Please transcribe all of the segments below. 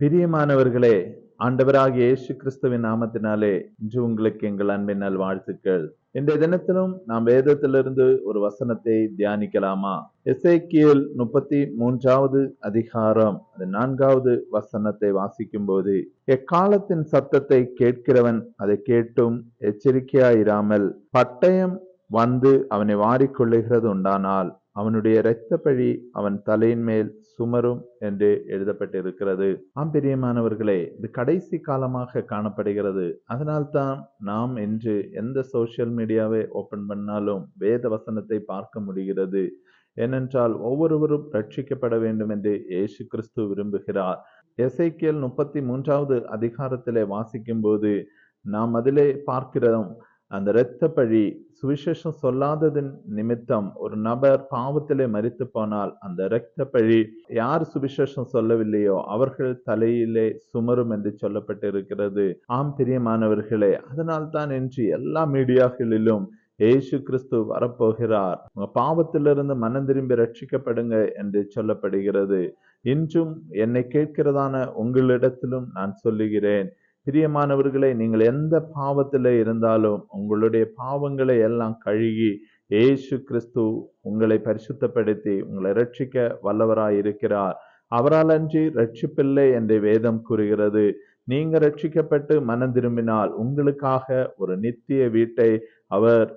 பிரியமானவர்களே ஆண்டவராகிய இயேசு கிறிஸ்துவின் நாமத்தினாலே இன்று உங்களுக்கு எங்கள் அன்பின் நல் வாழ்த்துக்கள். இன்றைய தினத்திலும் நாம் வேதத்திலிருந்து ஒரு வசனத்தை தியானிக்கலாமா? எஸ்ஐக்கியல் முப்பத்தி மூன்றாவது அதிகாரம் அது நான்காவது வசனத்தை வாசிக்கும் போது எக்காலத்தின் சத்தத்தை கேட்கிறவன் அதை கேட்டும் எச்சரிக்கையாயிராமல் பட்டயம் வந்து அவனை வாரிக்கொள்ளுகிறது உண்டானால் அவனுடைய இரத்த பழி அவன் தலையின் மேல் சுமரும் என்று எழுதப்பட்டிருக்கிறது. ஆம் பிரியமானவர்களே இது கடைசி காலமாக காணப்படுகிறது. அதனால்தான் நாம் இன்று எந்த சோசியல் மீடியாவை ஓபன் பண்ணாலும் வேத வசனத்தை பார்க்க முடிகிறது. ஏனென்றால் ஒவ்வொருவரும் ரட்சிக்கப்பட வேண்டும் என்று இயேசு கிறிஸ்து விரும்புகிறார். எசைக்கியல் முப்பத்தி மூன்றாவது அதிகாரத்திலே வாசிக்கும் போது நாம் அதிலே பார்க்கிறோம் அந்த இரத்த பழி சுவிசேஷம் சொல்லாததின் நிமித்தம் ஒரு நபர் பாவத்திலே மறித்து போனால் அந்த இரத்த பழி யார் சுவிசேஷம் சொல்லவில்லையோ அவர்கள் தலையிலே சுமரும் என்று சொல்லப்பட்டிருக்கிறது. ஆம் பிரியமானவர்களே அதனால் தான் இன்று எல்லா மீடியாக்களிலும் ஏசு கிறிஸ்து வரப்போகிறார். உங்க பாவத்திலிருந்து மனம் திரும்பி ரட்சிக்கப்படுங்க என்று சொல்லப்படுகிறது. இன்றும் என்னை கேட்கிறதான உங்களிடத்திலும் நான் சொல்லுகிறேன். பிரியமானவர்களே நீங்கள் எந்த பாவத்தில் இருந்தாலும் உங்களுடைய பாவங்களை எல்லாம் கழுகி ஏசு கிறிஸ்து உங்களை பரிசுத்தப்படுத்தி உங்களை ரட்சிக்க வல்லவராய் இருக்கிறார் அவரால் அன்றி ரட்சிப்பில்லை என்று வேதம் கூறுகிறது. நீங்க ரட்சிக்கப்பட்டு மனம் திரும்பினால் உங்களுக்காக ஒரு நித்திய வீட்டை அவர்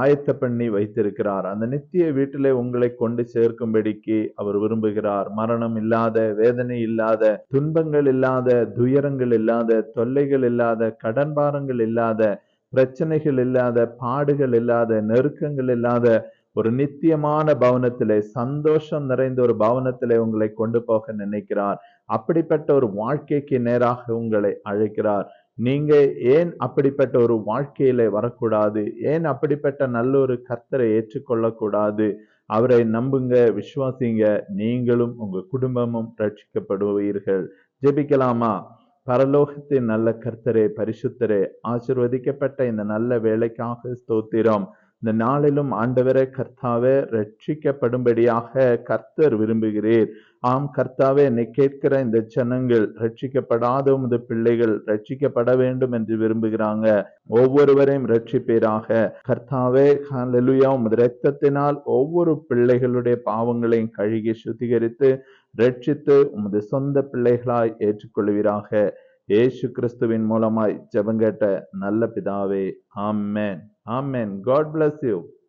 ஆயத்த பண்ணி வைத்திருக்கிறார். அந்த நித்திய வீட்டிலே உங்களை கொண்டு சேர்க்கும்படிக்கு அவர் விரும்புகிறார். மரணம் இல்லாத வேதனை இல்லாத துன்பங்கள் இல்லாத துயரங்கள் இல்லாத தொல்லைகள் இல்லாத கடன் பாரங்கள் இல்லாத பிரச்சனைகள் இல்லாத பாடுகள் இல்லாத நெருக்கங்கள் இல்லாத ஒரு நித்தியமான பவனத்திலே சந்தோஷம் நிறைந்த ஒரு பவனத்திலே உங்களை கொண்டு போக நினைக்கிறார். அப்படிப்பட்ட ஒரு வாழ்க்கைக்கு நேராக உங்களை அழைக்கிறார். நீங்க ஏன் அப்படிப்பட்ட ஒரு வாழ்க்கையில வரக்கூடாது? ஏன் அப்படிப்பட்ட நல்ல ஒரு கர்த்தரை ஏற்றுக்கொள்ளக்கூடாது? அவரை நம்புங்க விசுவாசிங்க. நீங்களும் உங்க குடும்பமும் ரட்சிக்கப்படுவீர்கள். ஜெபிக்கலாமா? பரலோகத்தின் நல்ல கர்த்தரே பரிசுத்தரே ஆசிர்வதிக்கப்பட்ட இந்த நல்ல வேலைக்காக ஸ்தோத்திரம். இந்த நாளிலும் ஆண்டவரே கர்த்தாவே ரட்சிக்கப்படும்படியாக கர்த்தர் விரும்புகிறீர். ஆம் கர்த்தாவே என்னை கேட்கிற இந்த ஜனங்கள் ரட்சிக்கப்படாத உமது பிள்ளைகள் ரட்சிக்கப்பட வேண்டும் என்று விரும்புகிறாங்க. ஒவ்வொருவரையும் ரட்சிப்பீராக. கர்த்தாவே ஹalleluya உமது ரத்தத்தினால் ஒவ்வொரு பிள்ளைகளுடைய பாவங்களையும் கழுகி சுத்திகரித்து ரட்சித்து உமது சொந்த பிள்ளைகளாய் ஏற்றுக்கொள்வீராக. ஏசு கிறிஸ்துவின் மூலமாய் ஜெபங்கேட்ட நல்ல பிதாவே ஆம்மேன் ஆம்மேன் காட் பிளஸ் யூ